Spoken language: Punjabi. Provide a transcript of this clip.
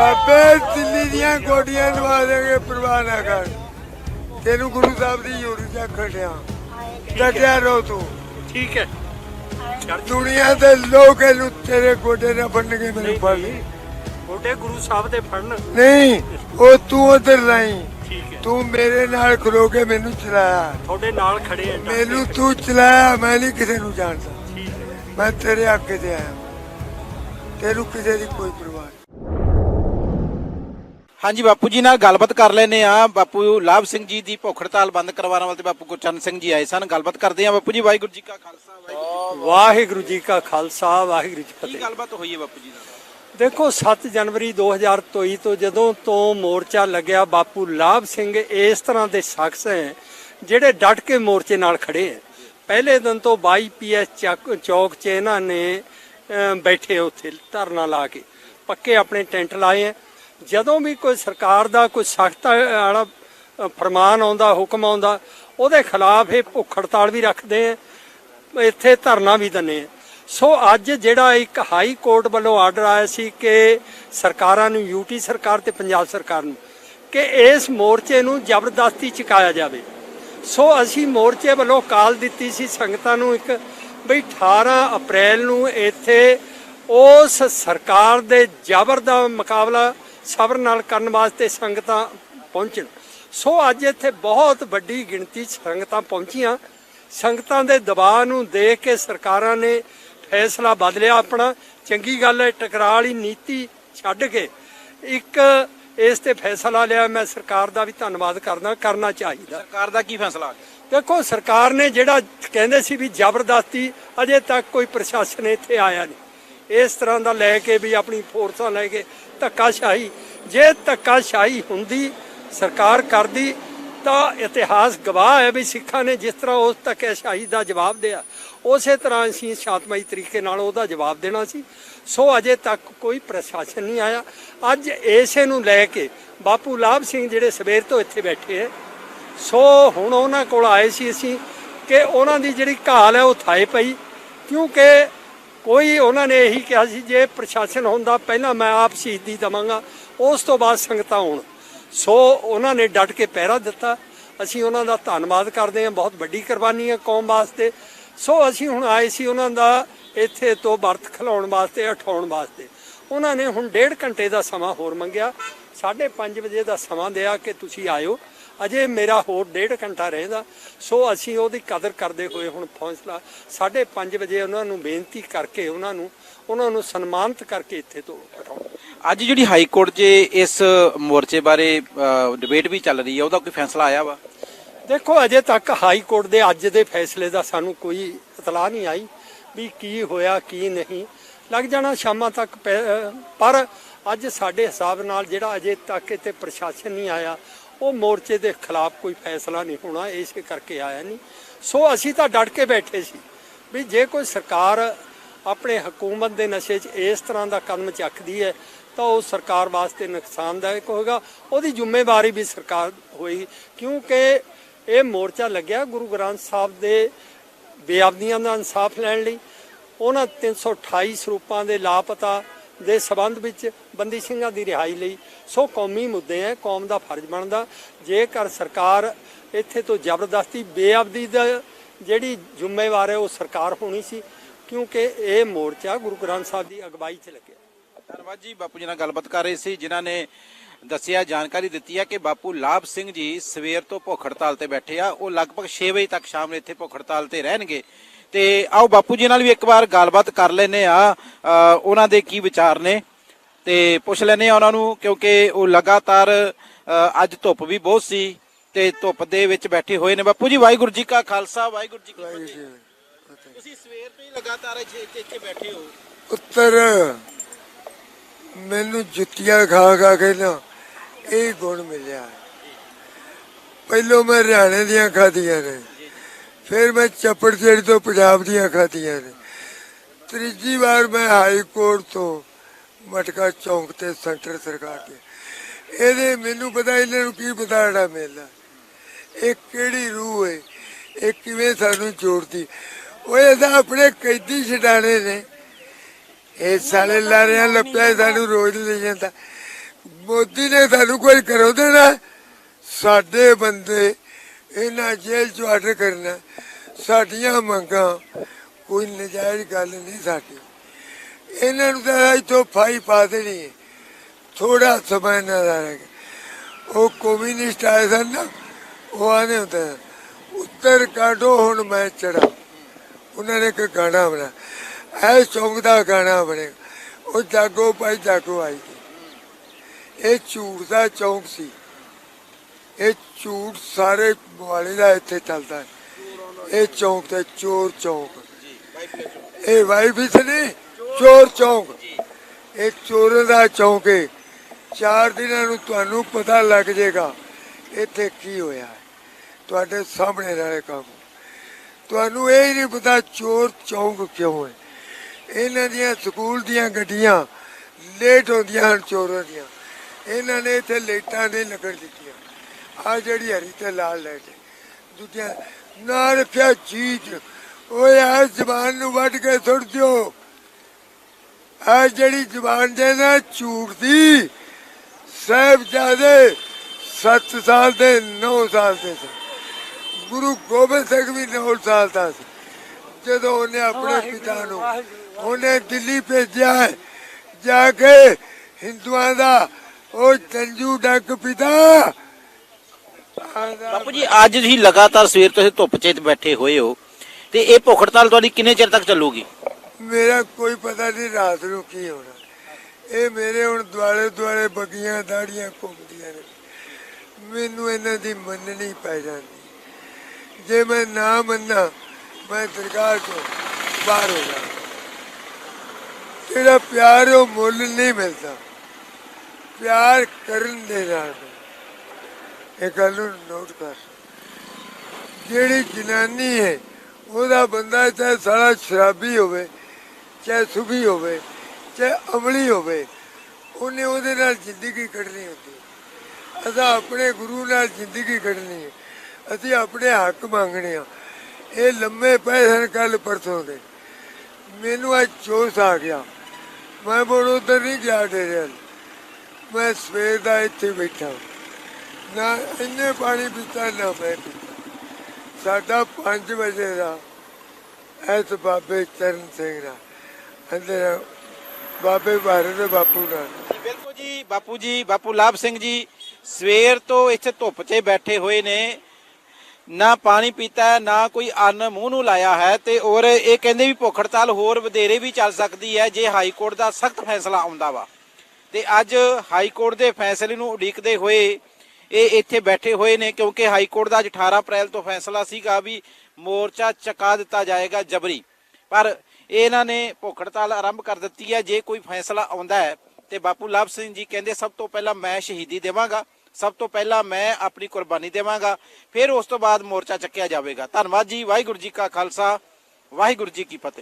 ਬਾਬੇ ਦਿੱਲੀ ਦੀਆਂ ਗੋਡੀਆਂ ਲਵਾ ਦੇਗੇ ਪਰਵਾਹ ਨਾ ਕਰ ਤੈਨੂੰ ਗੁਰੂ ਸਾਹਿਬ ਦੀ ਯੂਰੀ ਚ ਖੜਿਆ ਡਟਿਆ ਰੋ ਤੂੰ। ਠੀਕ ਹੈ। ਦੁਨੀਆ ਦੇ ਲੋਕ ਇਹਨੂੰ ਤੇਰੇ ਗੋਡੇ ਨਾ ਫੜਨਗੇ ਮੈਨੂੰ ਫੜ ਲਈ ਗੋਡੇ ਗੁਰੂ ਸਾਹਿਬ ਦੇ ਫੜਨ। ਨਹੀਂ ਉਹ ਤੂੰ ਉਧਰ ਨਹੀਂ ਹੈ। ਤੂੰ ਮੇਰੇ ਨਾਲ ਖਲੋ ਕੇ ਮੈਨੂੰ ਚਲਾਇਆ। ਤੁਹਾਡੇ ਨਾਲ ਖੜੇ ਆ ਮੈਨੂੰ ਤੂੰ ਚਲਾਇਆ ਮੈਂ ਨਹੀਂ ਕਿਸੇ ਨੂੰ ਜਾਣਦਾ। ਮੈਂ ਤੇਰੇ ਅੱਗੇ ਤੇ ਆਇਆ। ਤੈਨੂੰ ਕਿਸੇ ਦੀ ਕੋਈ ਪਰਵਾਹ ਨਹੀਂ। ਹਾਂਜੀ ਬਾਪੂ ਜੀ ਨਾਲ ਗੱਲਬਾਤ ਕਰ ਲੈਨੇ ਆ ਬਾਪੂ ਲਾਭ ਸਿੰਘ ਜੀ ਦੀ ਭੁੱਖ ਹੜਤਾਲ ਬੰਦ ਕਰਵਾਉਣ ਵਾਲੇ ਤੇ ਬਾਪੂ ਗੁਰਚਰਨ ਸਿੰਘ ਜੀ ਆਏ ਸਨ। ਗੱਲਬਾਤ ਕਰਦੇ ਆ ਬਾਪੂ ਜੀ। ਵਾਹਿਗੁਰੂ ਜੀ ਕਾ ਖਾਲਸਾ ਵਾਹਿਗੁਰੂ ਵਾਹਿਗੁਰੂ ਜੀ ਕਾ ਖਾਲਸਾ ਵਾਹਿਗੁਰੂ ਜੀ ਕੀ ਫਤਿਹ। ਗੱਲਬਾਤ ਹੋਈ ਹੈ ਬਾਪੂ ਜੀ ਨਾਲ? ਦੇਖੋ 7 ਜਨਵਰੀ 2023 ਤੋਂ ਜਦੋਂ ਤੋਂ ਮੋਰਚਾ ਲੱਗਿਆ ਬਾਪੂ ਲਾਭ ਸਿੰਘ ਇਸ ਤਰ੍ਹਾਂ ਦੇ ਸ਼ਖਸ ਹੈ ਜਿਹੜੇ ਡਟ ਕੇ ਮੋਰਚੇ ਨਾਲ ਖੜੇ ਹੈ। ਪਹਿਲੇ ਦਿਨ ਤੋਂ 22 ਪੀਐਸ ਚੌਕ 'ਚ ਇਹਨਾਂ ਨੇ ਬੈਠੇ ਉੱਥੇ ਧਰਨਾ ਲਾ ਕੇ। ਪੱਕੇ ਆਪਣੇ ਟੈਂਟ ਲਾਏ ਹੈ। ਜਦੋਂ ਵੀ ਕੋਈ ਸਰਕਾਰ ਦਾ ਕੋਈ ਸਖਤ ਵਾਲਾ ਫਰਮਾਨ ਆਉਂਦਾ, ਹੁਕਮ ਆਉਂਦਾ, ਉਹਦੇ ਖਿਲਾਫ ਇਹ ਭੁੱਖ ਹੜਤਾਲ ਵੀ ਰੱਖਦੇ ਆ, ਇੱਥੇ ਧਰਨਾ ਵੀ ਦਿੰਦੇ ਆ। ਸੋ ਅੱਜ ਜਿਹੜਾ ਇੱਕ ਹਾਈ ਕੋਰਟ ਵੱਲੋਂ ਆਰਡਰ ਆਇਆ ਸੀ ਕਿ ਸਰਕਾਰਾਂ ਨੂੰ ਯੂਟੀ ਸਰਕਾਰ ਤੇ ਪੰਜਾਬ ਸਰਕਾਰ ਨੂੰ, ਕਿ ਇਸ ਮੋਰਚੇ ਨੂੰ ਜ਼ਬਰਦਸਤੀ ਚੁਕਾਇਆ ਜਾਵੇ। ਸੋ ਅਸੀਂ ਮੋਰਚੇ ਵੱਲੋਂ ਕਾਲ ਦਿੱਤੀ ਸੀ ਸੰਗਤਾਂ ਨੂੰ ਇੱਕ, ਬਈ 18 ਅਪ੍ਰੈਲ ਨੂੰ ਇੱਥੇ ਉਸ ਸਰਕਾਰ ਦੇ ਜ਼ਬਰ ਦਾ ਮੁਕਾਬਲਾ ਸਬਰ ਨਾਲ ਕਰਨ ਵਾਸਤੇ ਸੰਗਤਾਂ ਪਹੁੰਚਣ। ਸੋ ਅੱਜ ਇੱਥੇ ਬਹੁਤ ਵੱਡੀ ਗਿਣਤੀ 'ਚ ਸੰਗਤਾਂ ਪਹੁੰਚੀਆਂ। ਸੰਗਤਾਂ ਦੇ ਦਬਾਅ ਨੂੰ ਦੇਖ ਕੇ ਸਰਕਾਰਾਂ ਨੇ ਫੈਸਲਾ ਬਦਲਿਆ ਆਪਣਾ। ਚੰਗੀ ਗੱਲ ਹੈ ਟਕਰਾਅ ਵਾਲੀ ਨੀਤੀ ਛੱਡ ਕੇ ਇੱਕ ਇਸ ਤੇ ਫੈਸਲਾ ਲਿਆ। ਮੈਂ ਸਰਕਾਰ ਦਾ ਵੀ ਧੰਨਵਾਦ ਕਰਦਾ ਕਰਨਾ ਚਾਹੀਦਾ। ਸਰਕਾਰ ਦਾ ਕੀ ਫੈਸਲਾ? ਦੇਖੋ ਸਰਕਾਰ ਨੇ ਜਿਹੜਾ ਕਹਿੰਦੇ ਸੀ ਵੀ ਜ਼ਬਰਦਸਤੀ ਅਜੇ ਤੱਕ ਕੋਈ ਪ੍ਰਸ਼ਾਸਨ ਇੱਥੇ ਆਇਆ ਨਹੀਂ। ਇਸ ਤਰ੍ਹਾਂ ਦਾ ਲੈ ਕੇ ਵੀ ਆਪਣੀ ਫੋਰਸਾਂ ਲੈ ਕੇ ਧੱਕਾਸ਼ਾਹੀ, ਜੇ ਧੱਕਾਸ਼ਾਹੀ ਹੁੰਦੀ, ਸਰਕਾਰ ਕਰਦੀ, ਤਾਂ ਇਤਿਹਾਸ ਗਵਾਹ ਹੈ ਵੀ ਸਿੱਖਾਂ ਨੇ ਜਿਸ ਤਰ੍ਹਾਂ ਉਸ ਧੱਕਾਸ਼ਾਹੀ ਦਾ ਜਵਾਬ ਦਿਆ, ਉਸੇ ਤਰ੍ਹਾਂ ਅਸੀਂ ਸ਼ਾਂਤਮਈ ਤਰੀਕੇ ਨਾਲ ਉਹਦਾ ਜਵਾਬ ਦੇਣਾ ਸੀ। ਸੋ ਅਜੇ ਤੱਕ ਕੋਈ ਪ੍ਰਸ਼ਾਸਨ ਨਹੀਂ ਆਇਆ। ਅੱਜ ਇਸੇ ਨੂੰ ਲੈ ਕੇ ਬਾਪੂ ਲਾਭ ਸਿੰਘ ਜਿਹੜੇ ਸਵੇਰ ਤੋਂ ਇੱਥੇ ਬੈਠੇ ਹੈ, ਸੋ ਹੁਣ ਉਹਨਾਂ ਕੋਲ ਆਏ ਸੀ ਅਸੀਂ ਕਿ ਉਹਨਾਂ ਦੀ ਜਿਹੜੀ ਘਾਲ ਹੈ ਉਹ ਥਾਏ ਪਈ, ਕਿਉਂਕਿ ਕੋਈ ਉਹਨਾਂ ਨੇ ਇਹੀ ਕਿਹਾ ਸੀ, ਜੇ ਪ੍ਰਸ਼ਾਸਨ ਹੁੰਦਾ, ਪਹਿਲਾਂ ਮੈਂ ਆਪ ਸ਼ਹੀਦੀ ਦਵਾਂਗਾ। ਉਸ ਤੋਂ ਬਾਅਦ ਸੰਗਤਾਂ ਆਉਣ। ਸੋ ਉਹਨਾਂ ਨੇ ਡਟ ਕੇ ਪਹਿਰਾ ਦਿੱਤਾ। ਅਸੀਂ ਉਹਨਾਂ ਦਾ ਧੰਨਵਾਦ ਕਰਦੇ ਹਾਂ। ਬਹੁਤ ਵੱਡੀ ਕੁਰਬਾਨੀ ਹੈ ਕੌਮ ਵਾਸਤੇ। ਸੋ ਅਸੀਂ ਹੁਣ ਆਏ ਸੀ ਉਹਨਾਂ ਦਾ ਇੱਥੇ ਤੋਂ ਵਰਤ ਖਿਲਾਉਣ ਵਾਸਤੇ, ਉਠਾਉਣ ਵਾਸਤੇ। ਉਹਨਾਂ ਨੇ ਹੁਣ ਡੇਢ ਘੰਟੇ ਦਾ ਸਮਾਂ ਹੋਰ ਮੰਗਿਆ। 5:30 ਵਜੇ ਦਾ ਸਮਾਂ ਦਿਆ ਕਿ ਤੁਸੀਂ ਆਇਓ। ਅਜੇ ਮੇਰਾ ਹੋਰ ਡੇਢ ਘੰਟਾ ਰਹੇਗਾ ਸੋ ਅਸੀਂ ਉਹਦੀ ਕਦਰ ਕਰਦੇ ਹੋਏ ਹੁਣ ਫੈਸਲਾ 5:30 ਵਜੇ ਉਹਨਾਂ ਨੂੰ ਬੇਨਤੀ ਕਰਕੇ ਉਹਨਾਂ ਨੂੰ ਉਹਨਾਂ ਨੂੰ ਸਨਮਾਨਿਤ ਕਰਕੇ ਇੱਥੇ ਤੋਂ ਹਟਾਉਣਾ। ਅੱਜ ਜਿਹੜੀ ਹਾਈ ਕੋਰਟ 'ਚ ਇਸ ਮੋਰਚੇ ਬਾਰੇ ਡਿਬੇਟ ਵੀ ਚੱਲ ਰਹੀ ਹੈ ਉਹਦਾ ਕੋਈ ਫੈਸਲਾ ਆਇਆ ਵਾ? ਦੇਖੋ ਅਜੇ ਤੱਕ ਹਾਈ ਕੋਰਟ ਦੇ ਅੱਜ ਦੇ ਫੈਸਲੇ ਦਾ ਸਾਨੂੰ ਕੋਈ ਇਤਲਾਹ ਨਹੀਂ ਆਈ ਵੀ ਕੀ ਹੋਇਆ ਕੀ ਨਹੀਂ। ਲੱਗ ਜਾਣਾ ਸ਼ਾਮਾਂ ਤੱਕ ਪਰ ਅੱਜ ਸਾਡੇ ਹਿਸਾਬ ਨਾਲ ਜਿਹੜਾ ਅਜੇ ਤੱਕ ਇੱਥੇ ਪ੍ਰਸ਼ਾਸਨ ਨਹੀਂ ਆਇਆ ਉਹ ਮੋਰਚੇ ਦੇ ਖਿਲਾਫ ਕੋਈ ਫੈਸਲਾ ਨਹੀਂ ਹੋਣਾ, ਇਸੇ ਕਰਕੇ ਆਇਆ ਨਹੀਂ। ਸੋ ਅਸੀਂ ਤਾਂ ਡਟ ਕੇ ਬੈਠੇ ਸੀ ਵੀ ਜੇ ਕੋਈ ਸਰਕਾਰ ਆਪਣੇ ਹਕੂਮਤ ਦੇ ਨਸ਼ੇ 'ਚ ਇਸ ਤਰ੍ਹਾਂ ਦਾ ਕਦਮ ਚੱਕਦੀ ਹੈ, ਤਾਂ ਉਹ ਸਰਕਾਰ ਵਾਸਤੇ ਨੁਕਸਾਨਦਾਇਕ ਹੋਏਗਾ। ਉਹਦੀ ਜ਼ਿੰਮੇਵਾਰੀ ਵੀ ਸਰਕਾਰ ਹੋਏਗੀ, ਕਿਉਂਕਿ ਇਹ ਮੋਰਚਾ ਲੱਗਿਆ ਗੁਰੂ ਗ੍ਰੰਥ ਸਾਹਿਬ ਦੇ ਬੇਅਬਦੀਆਂ ਦਾ ਇਨਸਾਫ ਲੈਣ ਲਈ। ਉਹਨਾਂ 328 ਸਰੂਪਾਂ ਦੇ ਲਾਪਤਾ ਦੇ ਸਬੰਧ ਵਿੱਚ ਬੰਦੀ ਸਿੰਘਾਂ ਦੀ ਰਿਹਾਈ ਲਈ ਸੋ ਕੌਮੀ ਮੁੱਦੇ ਹੈ ਕੌਮ ਦਾ ਫਰਜ਼ ਬਣਦਾ। ਜੇਕਰ ਸਰਕਾਰ ਇੱਥੇ ਤੋਂ ਜ਼ਬਰਦਸਤੀ, ਬੇਅਬਦੀ ਦਾ ਜਿਹੜੀ ਜ਼ਿੰਮੇਵਾਰ ਹੈ ਉਹ ਸਰਕਾਰ ਹੋਣੀ ਸੀ, ਕਿਉਂਕਿ ਇਹ ਮੋਰਚਾ ਗੁਰੂ ਗ੍ਰੰਥ ਸਾਹਿਬ ਦੀ ਅਗਵਾਈ 'ਚ ਲੱਗਿਆ। ਧੰਨਵਾਦ ਜੀ, ਬਾਪੂ ਜੀ ਨਾਲ ਗੱਲਬਾਤ ਕਰ ਰਹੇ ਸੀ, ਜਿਨ੍ਹਾਂ ਨੇ ਦੱਸਿਆ, ਜਾਣਕਾਰੀ ਦਿੱਤੀ ਹੈ ਕਿ ਬਾਪੂ ਲਾਭ ਸਿੰਘ ਜੀ ਸਵੇਰ ਤੋਂ ਭੁੱਖ ਹੜਤਾਲ ਤੇ ਬੈਠੇ ਆ। ਉਹ ਲਗਭਗ 6 ਵਜੇ ਤੱਕ ਸ਼ਾਮ ਨੂੰ ਇੱਥੇ ਭੁੱਖ ਹੜਤਾਲ ਤੇ ਰਹਿਣਗੇ। ਤੇ ਆਓ ਬਾਪੂ ਜੀ ਨਾਲ ਵੀ ਇੱਕ ਵਾਰ ਗੱਲਬਾਤ ਕਰ ਲੈਨੇ ਆ ਉਹਨਾਂ ਦੇ ਕੀ ਵਿਚਾਰ ਨੇ? ਤੇ ਪੁੱਛ ਲੈਨੇ ਆ ਉਹਨਾਂ ਨੂੰ ਕਿਉਂਕਿ ਉਹ ਲਗਾਤਾਰ ਅੱਜ ਧੁੱਪ ਵੀ ਬਹੁਤ ਸੀ ਤੇ ਧੁੱਪ ਦੇ ਵਿੱਚ ਬੈਠੇ ਹੋਏ ਨੇ। ਬਾਪੂ ਜੀ ਵਾਹਿਗੁਰੂ ਜੀ ਕਾ ਖਾਲਸਾ ਵਾਹਿਗੁਰੂ ਜੀ ਕੀ ਫਤਿਹ। ਤੁਸੀਂ ਸਵੇਰ ਤੋਂ ਹੀ ਲਗਾਤਾਰ ਇੱਥੇ ਇੱਥੇ- ਇੱਥੇ ਬੈਠੇ ਹੋ। ਉੱਤਰ ਮੈਨੂੰ ਜੁੱਤੀਆਂ ਖਾ ਖਾ ਕੇ ਨਾ ਇਹ ਗੁਣ ਮਿਲਿਆ। ਪਹਿਲੋਂ ਮੈਂ ਹਰਿਆਣੇ ਦੀਆਂ ਖਾਧੀਆਂ ਨੇ। ਫਿਰ ਮੈਂ ਚੱਪੜ ਤੋਂ ਪੰਜਾਬ ਦੀਆਂ ਖਾਧੀਆਂ ਨੇ। ਤੀਜੀ ਵਾਰ ਮੈਂ ਹਾਈ ਕੋਰਟ ਤੋਂ ਮਟਕਾ ਚੌਂਕ ਤੇ ਸੈਂਟਰ ਸਰਕਾਰ ਦੇ ਇਹਦੇ ਮੈਨੂੰ ਪਤਾ ਇਹਨਾਂ ਨੂੰ ਕੀ ਪਤਾ ਜਿਹੜਾ ਮੇਲਾ ਇਹ ਕਿਹੜੀ ਰੂਹ ਹੈ ਇਹ ਕਿਵੇਂ ਸਾਨੂੰ ਜੋੜਦੀ? ਉਹ ਇਹਦਾ ਆਪਣੇ ਕੈਦੀ ਛਡਾਣੇ ਨੇ। ਇਹ ਸਾਲੇ ਲਾਰਿਆਂ ਲੱਪਿਆ ਸਾਨੂੰ ਰੋਜ਼ ਲੈ ਜਾਂਦਾ। ਮੋਦੀ ਨੇ ਸਾਨੂੰ ਕੋਈ ਕਰੋ ਦੇਣਾ? ਸਾਡੇ ਬੰਦੇ ਇਹਨਾਂ ਜੇਲ੍ਹ ਚ ਆਰਡਰ ਕਰਨਾ। ਸਾਡੀਆਂ ਮੰਗਾਂ ਕੋਈ ਨਜਾਇਜ਼ ਗੱਲ ਨਹੀਂ ਸਾਡੀ। ਇਹਨਾਂ ਨੂੰ ਤਾਂ ਇੱਥੋਂ ਫਾਈ ਪਾ ਦੇਣੀ ਥੋੜਾ ਸਮਾਂ ਇਹਨਾਂ ਦਾ ਰਹਿ ਉਹ ਕਮਿਊਨਿਸਟ ਆਏ ਸਨ ਨਾ, ਉਹ ਆਨੇ ਹੁੰਦੇ ਉੱਤਰ ਕਾਢੋ, ਹੁਣ ਮੈਂ ਚੜਾ ਉਹਨਾਂ ਨੇ ਇੱਕ ਗਾਣਾ ਬਣਾਇਆ ਐ ਚੌਂਕ ਦਾ ਗਾਣਾ ਬਣਿਆ ਉਹ ਜਾਗੋ ਭਾਈ ਜਾਗੋ ਆਈ ਇਹ ਝੂਠ ਦਾ ਚੌਂਕ ਸੀ। ਇਹ ਝੂਠ ਸਾਰੇ ਮੋਹਾਲੀ ਦਾ ਇੱਥੇ ਚੱਲਦਾ ਹੈ। ਇਹ ਚੌਂਕ ਤੇ ਚੋਰ ਚੌਂਕ। ਇਹ ਵਾਈ ਨਹੀਂ, ਚੋਰ ਚੌਂਕ। ਇਹ ਚੋਰ ਦਾ ਚੌਂਕ ਹੈ ਚਾਰ ਦਿਨਾਂ ਨੂੰ ਤੁਹਾਨੂੰ ਪਤਾ ਲੱਗ ਜਾਏਗਾ ਇੱਥੇ ਕੀ ਹੋਇਆ ਤੁਹਾਡੇ ਸਾਹਮਣੇ ਨਾਲੇ ਕੰਮ। ਤੁਹਾਨੂੰ ਇਹ ਨਹੀਂ ਪਤਾ ਚੋਰ ਚੌਂਕ ਕਿਉਂ ਹੈ। ਇਹਨਾਂ ਦੀਆਂ ਸਕੂਲ ਦੀਆਂ ਗੱਡੀਆਂ ਲੇਟ ਹੁੰਦੀਆਂ ਹਨ ਚੋਰਾਂ ਦੀਆਂ। ਇਹਨਾਂ ਨੇ ਇੱਥੇ ਲੇਟਾਂ ਨਹੀਂ ਲੱਗਣ ਦਿੱਤੀਆਂ। ਆ ਜਿਹੜੀ ਹਰੀ ਤੇ ਲਾਲ ਲਾਈਟ। ਦੂਜਿਆਂ ਨਾ ਰੱਖਿਆ ਚੀਜ਼? ਓਏ ਆ ਜ਼ਬਾਨ ਨੂੰ ਵੱਢ ਕੇ ਸੁੱਟ ਦਿਓ। ਆ ਜਿਹੜੀ ਜ਼ਬਾਨ ਦੇ ਨਾ ਝੂਠ ਦੀ ਸਾਹਿਬਜ਼ਾਦੇ 7 ਸਾਲ ਦੇ 9 ਸਾਲ ਦੇ ਸੀ। ਗੁਰੂ ਗੋਬਿੰਦ ਸਿੰਘ ਵੀ 9 ਸਾਲ ਦਾ ਸੀ। ਜਦੋਂ ਉਹਨੇ ਆਪਣੇ ਪਿਤਾ ਨੂੰ ਉਹਨੇ ਦਿੱਲੀ ਭੇਜਿਆ ਜਾ ਕੇ ਹਿੰਦੂਆਂ ਦਾ ਉਹ ਚੰਜੂ ਡੱਕ ਪਿਤਾ। ਬਾਪੂ ਜੀ, ਅੱਜ ਤੁਸੀਂ ਲਗਾਤਾਰ ਸਵੇਰ ਤੋਂ ਇਹ ਧੁੱਪ 'ਚ ਬੈਠੇ ਹੋਏ ਹੋ ਤੇ ਇਹ ਭੁੱਖ ਹੜਤਾਲ ਤੁਹਾਡੀ ਕਿੰਨੇ ਚਿਰ ਤੱਕ ਚੱਲੂਗੀ? ਮੇਰਾ ਕੋਈ ਪਤਾ ਨਹੀਂ ਰਾਤ ਨੂੰ ਕੀ ਹੋਣਾ। ਇਹ ਮੇਰੇ ਹੁਣ ਦੁਆਲੇ ਦੁਆਲੇ ਬੱਗੀਆਂ ਦਾੜੀਆਂ ਘੁੰਮਦੀਆਂ ਨੇ। ਮੈਨੂੰ ਇਹਨਾਂ ਦੀ ਮੰਨਣੀ ਪੈ ਜਾਂਦੀ। ਜੇ ਮੈਂ ਨਾ ਮੰਨਾਂ, ਮੈਂ ਦਰਗਾਹ ਤੋਂ ਬਾਹਰ ਹੋ ਜਾਵਾਂ। ਜਿਹੜਾ ਪਿਆਰ, ਉਹ ਮੁੱਲ ਨਹੀਂ ਮਿਲਦਾ। ਪਿਆਰ ਕਰਨ ਦੇ ਨਾਲ। ਇਹ ਗੱਲ ਨੂੰ ਨੋਟ ਕਰ। ਜਿਹੜੀ ਜਨਾਨੀ ਹੈ, ਉਹਦਾ ਬੰਦਾ ਚਾਹੇ ਸਾਲਾ ਸ਼ਰਾਬੀ ਹੋਵੇ, ਚਾਹੇ ਸੁਭੀ ਹੋਵੇ, ਚਾਹੇ ਅਮਲੀ ਹੋਵੇ, ਉਹਨੇ ਉਹਦੇ ਨਾਲ ਜ਼ਿੰਦਗੀ ਕੱਢਣੀ ਹੁੰਦੀ ਅਸਾਂ ਆਪਣੇ ਗੁਰੂ ਨਾਲ ਜ਼ਿੰਦਗੀ ਕੱਢਣੀ ਹੈ। ਅਸੀਂ ਆਪਣੇ ਹੱਕ ਮੰਗਣੇ ਆ ਇਹ ਲੰਮੇ ਪਏ ਸਨ ਕੱਲ ਪਰਸੋਂ ਦੇ। ਮੈਨੂੰ ਅੱਜ ਜੋਸ਼ ਆ ਗਿਆ। ਮੈਂ ਮੁੜ ਉੱਧਰ ਨਹੀਂ ਗਿਆ ਡੇਰੇ ਵੱਲ ਮੈਂ ਸਵੇਰ ਦਾ ਇੱਥੇ ਬੈਠਾ। ਨਾ, ਇੰਨੇ ਪਾਣੀ ਪੀਤਾ ਨਾ ਮੈਂ ਸਾਡਾ 5 ਵਜੇ ਦਾ ਐਸ ਬਾਬੇ ਚਰਨ ਸਿੰਘ ਦਾ, ਅੰਦਰ ਬਾਬੇ ਭਾਰਤ ਦੇ ਬਾਪੂ ਨਾਲ। ਬਿਲਕੁਲ ਜੀ, ਬਾਪੂ ਜੀ, ਬਾਪੂ ਲਾਭ ਸਿੰਘ ਜੀ, ਸਵੇਰ ਤੋਂ ਇੱਥੇ ਧੁੱਪ 'ਚ ਬੈਠੇ ਹੋਏ ਨੇ। ਨਾ ਪਾਣੀ ਪੀਤਾ, ਨਾ ਕੋਈ ਅੰਨ ਮੂੰਹ ਨੂੰ ਲਾਇਆ ਹੈ ਤੇ ਔਰ ਇਹ ਕਹਿੰਦੇ ਵੀ ਭੁੱਖ ਹੜਤਾਲ ਹੋਰ ਵਧੇਰੇ ਵੀ ਚੱਲ ਸਕਦੀ ਹੈ ਜੇ ਹਾਈ ਕੋਰਟ ਦਾ ਸਖਤ ਫੈਸਲਾ ਆਉਂਦਾ ਵਾ। ਤੇ ਅੱਜ ਹਾਈ ਕੋਰਟ ਦੇ ਫੈਸਲੇ ਨੂੰ ਉਡੀਕਦੇ ਹੋਏ ਇਹ ਇੱਥੇ ਬੈਠੇ ਹੋਏ ਨੇ ਕਿਉਂਕਿ ਹਾਈ ਕੋਰਟ ਦਾ ਅੱਜ 18 ਅਪ੍ਰੈਲ ਤੋਂ ਫੈਸਲਾ ਸੀਗਾ ਵੀ ਮੋਰਚਾ ਚਕਾ ਦਿੱਤਾ ਜਾਏਗਾ ਜਬਰੀ। ਪਰ ਇਹਨਾਂ ਨੇ ਭੁੱਖ ਹੜਤਾਲ ਆਰੰਭ ਕਰ ਦਿੱਤੀ ਹੈ। ਜੇ ਕੋਈ ਫੈਸਲਾ ਆਉਂਦਾ ਹੈ ਤੇ ਬਾਪੂ ਲਾਭ ਸਿੰਘ ਜੀ ਕਹਿੰਦੇ, ਸਭ ਤੋਂ ਪਹਿਲਾਂ ਮੈਂ ਸ਼ਹੀਦੀ ਦੇਵਾਂਗਾ। ਸਭ ਤੋਂ ਪਹਿਲਾਂ ਮੈਂ ਆਪਣੀ ਕੁਰਬਾਨੀ ਦੇਵਾਂਗਾ। ਫਿਰ ਉਸ ਤੋਂ ਬਾਅਦ ਮੋਰਚਾ ਚੱਕਿਆ ਜਾਵੇਗਾ। ਧੰਨਵਾਦ ਜੀ। ਵਾਹਿਗੁਰੂ ਜੀ ਕਾ ਖਾਲਸਾ। ਵਾਹਿਗੁਰੂ ਜੀ ਕੀ ਫਤਿਹ।